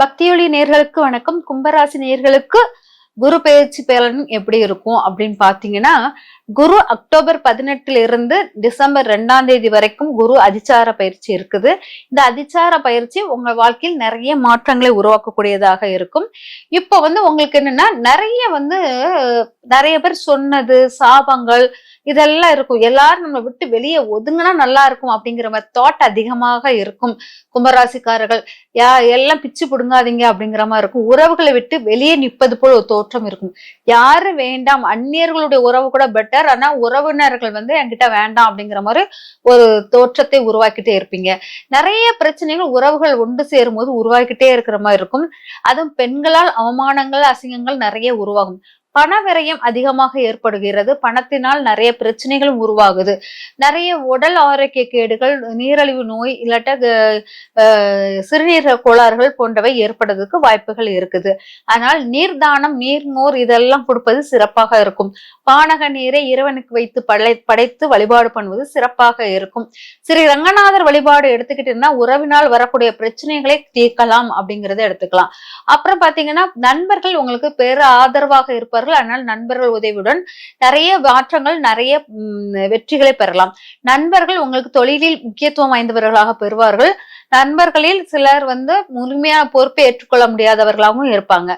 பக்தியொலி நேர்களுக்கு வணக்கம். கும்பராசி நேர்களுக்கு குரு பயிற்சி பலன் எப்படி இருக்கும் அப்படின்னு பாத்தீங்கன்னா குரு அக்டோபர் பதினெட்டுல இருந்து டிசம்பர் ரெண்டாம் தேதி வரைக்கும் குரு அதிச்சார பயிற்சி இருக்குது. இந்த அதிச்சார பயிற்சி உங்க வாழ்க்கையில் நிறைய மாற்றங்களை உருவாக்கக்கூடியதாக இருக்கும். இப்போ வந்து உங்களுக்கு என்னன்னா நிறைய வந்து நிறைய பேர் சொன்னது சாபங்கள் இதெல்லாம் இருக்கும். எல்லாரும் நம்ம விட்டு வெளியே ஒதுங்கினா நல்லா இருக்கும் அப்படிங்கிற மாதிரி தாட் அதிகமாக இருக்கும். கும்பராசிக்காரர்கள் யா எல்லாம் பிச்சு பிடுங்காதீங்க அப்படிங்கிற மாதிரி இருக்கும். உறவுகளை விட்டு வெளியே நிற்பது போல் ஒரு தோற்றம் இருக்கும். யாரு வேண்டாம் அந்நியர்களுடைய உறவு கூட பெட்டர் ஆனா உறவினர்கள் வந்து என்கிட்ட வேண்டாம் அப்படிங்கிற மாதிரி ஒரு தோற்றத்தை உருவாக்கிட்டே இருப்பீங்க. நிறைய பிரச்சனைகள் உறவுகள் ஒன்று சேரும் போது உருவாக்கிட்டே இருக்கிற மாதிரி இருக்கும். அதுவும் பெண்களால் அவமானங்கள் அசிங்கங்கள் நிறைய உருவாகும். பண விரயம் அதிகமாக ஏற்படுகிறது. பணத்தினால் நிறைய பிரச்சனைகளும் உருவாகுது. நிறைய உடல் ஆரோக்கிய கேடுகள் நீரழிவு நோய் இல்லாட்ட சிறுநீரக கோளாறுகள் போன்றவை ஏற்படுறதுக்கு வாய்ப்புகள் இருக்குது. ஆனால் நீர்தானம் நீர்மோர் இதெல்லாம் கொடுப்பது சிறப்பாக இருக்கும். பானக நீரை இறைவனுக்கு வைத்து படை படைத்து வழிபாடு பண்ணுவது சிறப்பாக இருக்கும். ஸ்ரீ ரங்கநாதர் வழிபாடு எடுத்துக்கிட்டீங்கன்னா உறவினால் வரக்கூடிய பிரச்சனைகளை தீர்க்கலாம் அப்படிங்கறத எடுத்துக்கலாம். அப்புறம் பாத்தீங்கன்னா நண்பர்கள் உங்களுக்கு பேர ஆதரவாக இருப்பார்கள் ஆனால் நண்பர்கள் உதவியுடன் நிறைய மாற்றங்கள் நிறைய வெற்றிகளை பெறலாம். நண்பர்கள் உங்களுக்கு தொழிலில் முக்கியத்துவம் வாய்ந்தவர்களாக பெறுவார்கள். நண்பர்களில் சிலர் வந்து முழுமையா பொறுப்பை ஏற்றுக்கொள்ள முடியாதவர்களாகவும் இருப்பாங்க.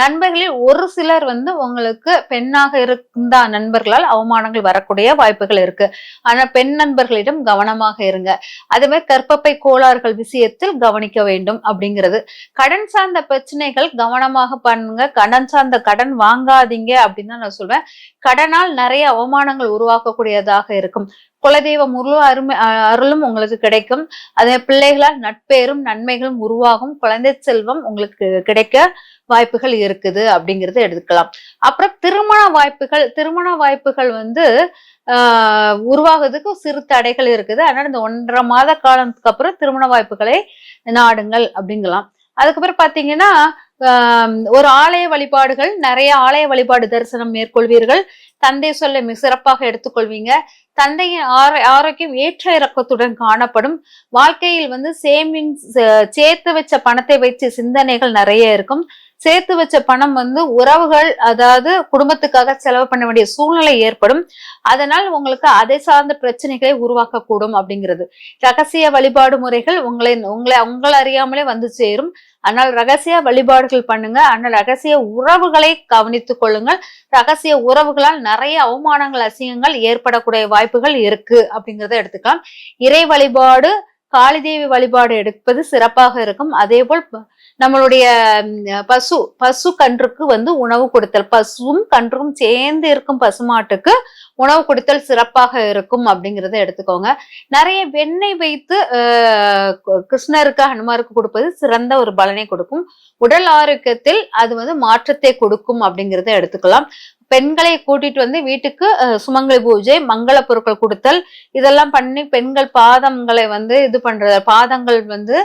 நண்பர்களில் ஒரு சிலர் வந்து உங்களுக்கு பெண்ணாக இருந்தா நண்பர்களால் அவமானங்கள் வரக்கூடிய வாய்ப்புகள் இருக்கு. ஆனா பெண் நண்பர்களிடம் கவனமாக இருங்க. அதே மாதிரி கற்பப்பை கோளாறுகள் விஷயத்தில் கவனிக்க வேண்டும் அப்படிங்கிறது. கடன் சார்ந்த பிரச்சனைகள் கவனமாக பண்ணுங்க. கடன் சார்ந்த கடன் வாங்காதீங்க அப்படின்னு தான் நான் சொல்வேன். கடனால் நிறைய அவமானங்கள் உருவாக்கக்கூடியதாக இருக்கும். குலதெய்வ முழு அருமை அருளும் உங்களுக்கு கிடைக்கும். அதே பிள்ளைகளால் நட்பேரும் நன்மைகளும் உருவாகும். குழந்தை செல்வம் உங்களுக்கு கிடைக்க வாய்ப்புகள் இருக்குது அப்படிங்கறத எடுத்துக்கலாம். அப்புறம் திருமண வாய்ப்புகள் திருமண வாய்ப்புகள் வந்து ஆஹ் உருவாகிறதுக்கு சிறு தடைகள் இருக்குது. அதனால இந்த ஒன்றரை மாத காலத்துக்கு அப்புறம் திருமண வாய்ப்புகளை நாடுங்கள் அப்படிங்கலாம். அதுக்கப்புறம் பாத்தீங்கன்னா ஒரு ஆலய வழிபாடுகள் நிறைய ஆலய வழிபாடு தரிசனம் மேற்கொள்வீர்கள். தந்தை சொல்ல மிக சிறப்பாக எடுத்துக்கொள்வீங்க. தந்தையின் ஆரோக்கியம் ஏற்ற இறக்கத்துடன் காணப்படும். வாழ்க்கையில் வந்து சேமிங்ஸ் சேர்த்து வச்ச பணத்தை வச்சு சிந்தனைகள் நிறைய இருக்கும். சேர்த்து வச்ச பணம் வந்து உறவுகள் அதாவது குடும்பத்துக்காக செலவு பண்ண வேண்டிய சூழ்நிலை ஏற்படும். அதனால் உங்களுக்கு அதை சார்ந்த பிரச்சனைகளை உருவாக்கக்கூடும் அப்படிங்கிறது. ரகசிய வழிபாடு முறைகள் உங்களை உங்களை உங்களை அறியாமலே வந்து சேரும். ஆனால் ரகசிய வழிபாடுகள் பண்ணுங்க. ஆனால் ரகசிய உறவுகளை கவனித்துக் கொள்ளுங்கள். ரகசிய உறவுகளால் நிறைய அவமானங்கள் அசிங்கங்கள் ஏற்படக்கூடிய வாய்ப்புகள் இருக்கு அப்படிங்கிறத எடுத்துக்கலாம். இறை வழிபாடு காளிதேவி வழிபாடு எடுப்பது சிறப்பாக இருக்கும். அதே போல் நம்மளுடைய பசு பசு கன்றுக்கு வந்து உணவு கொடுத்தல். பசுவும் கன்றும் சேர்ந்து இருக்கும் பசுமாட்டுக்கு உணவு கொடுத்தல் சிறப்பாக இருக்கும் அப்படிங்கிறத எடுத்துக்கோங்க. நிறைய வெண்ணெய் வைத்து கிருஷ்ணருக்கு ஹனுமாருக்கு கொடுப்பது சிறந்த ஒரு பலனை கொடுக்கும். உடல் ஆரோக்கியத்தில் அது வந்து மாற்றத்தை கொடுக்கும் அப்படிங்கிறத எடுத்துக்கலாம். பெண்களை கூட்டிட்டு வந்து வீட்டுக்கு சுமங்கலி பூஜை மங்கள பொருட்கள் கொடுத்தல் இதெல்லாம் பண்ணி பெண்கள் பாதங்களை வந்து இது பண்றது பாதங்கள் வந்து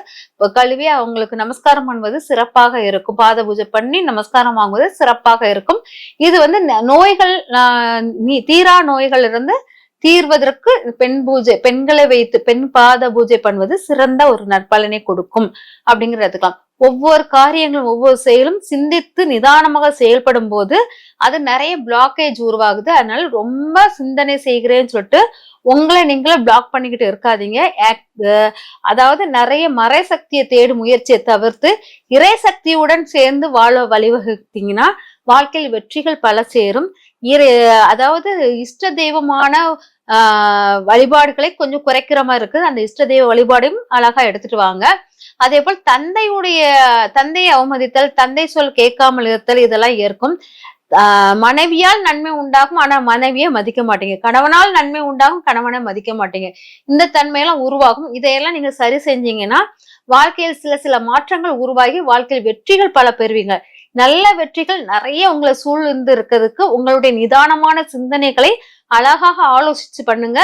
கழுவி அவங்களுக்கு நமஸ்காரம் பண்ணுவது சிறப்பாக இருக்கும். பாத பூஜை பண்ணி நமஸ்காரம் வாங்குவது சிறப்பாக இருக்கும். இது வந்து நோய்கள் தீரா நோய்கள் இருந்து தீர்வதற்கு பெண் பூஜை பெண்களை வைத்து பெண் பாத பூஜை பண்ணுவது சிறந்த ஒரு நற்பலனை கொடுக்கும் அப்படிங்கிறதுக்கலாம் ஒவ்வொரு காரியங்களும் ஒவ்வொரு செயலும் சிந்தித்து நிதானமாக செயல்படும் போது அது நிறைய பிளாக்கேஜ் உருவாகுது. அதனால ரொம்ப சிந்தனை செய்கிறேன்னு சொல்லிட்டு உங்களை நீங்களே பிளாக் பண்ணிக்கிட்டு இருக்காதீங்க. அதாவது நிறைய மறை சக்தியை தேடும் முயற்சியை தவிர்த்து இறை சக்தியுடன் சேர்ந்து வாழ வழிவகுத்தீங்கன்னா வாழ்க்கையில் வெற்றிகள் பல சேரும். இரு அதாவது இஷ்ட தெய்வமான வழிபாடுகளை கொஞ்சம் குறைக்கிற மாதிரி இருக்குது. அந்த இஷ்ட தெய்வ வழிபாடையும் அழகா எடுத்துட்டு வாங்க. அதே போல் தந்தையுடைய தந்தையை அவமதித்தல் தந்தை சொல் கேட்காமல் இருத்தல் இதெல்லாம் ஏற்கும். மனைவியால் நன்மை உண்டாகும் ஆனா மனைவியை மதிக்க மாட்டீங்க. கணவனால் நன்மை உண்டாகும் கணவனை மதிக்க மாட்டீங்க. இந்த தன்மையெல்லாம் உருவாகும். இதையெல்லாம் நீங்க சரி செஞ்சீங்கன்னா வாழ்க்கையில் சில சில மாற்றங்கள் உருவாகி வாழ்க்கையில் வெற்றிகள் பல பெறுவீங்க. நல்ல வெற்றிகள் நிறைய உங்களை சூழ்ந்து இருக்கிறதுக்கு உங்களுடைய நிதானமான சிந்தனைகளை அழகாக ஆலோசிச்சு பண்ணுங்க.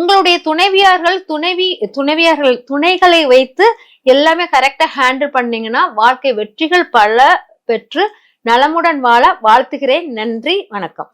உங்களுடைய துணைவியார்கள் துணைவி துணைவியார்கள் துணைகளை வைத்து எல்லாமே கரெக்டா ஹேண்டில் பண்ணீங்கன்னா வாழ்க்கை வெற்றிகள் பல பெற்று நலமுடன் வாழ வாழ்த்துகிறேன். நன்றி வணக்கம்.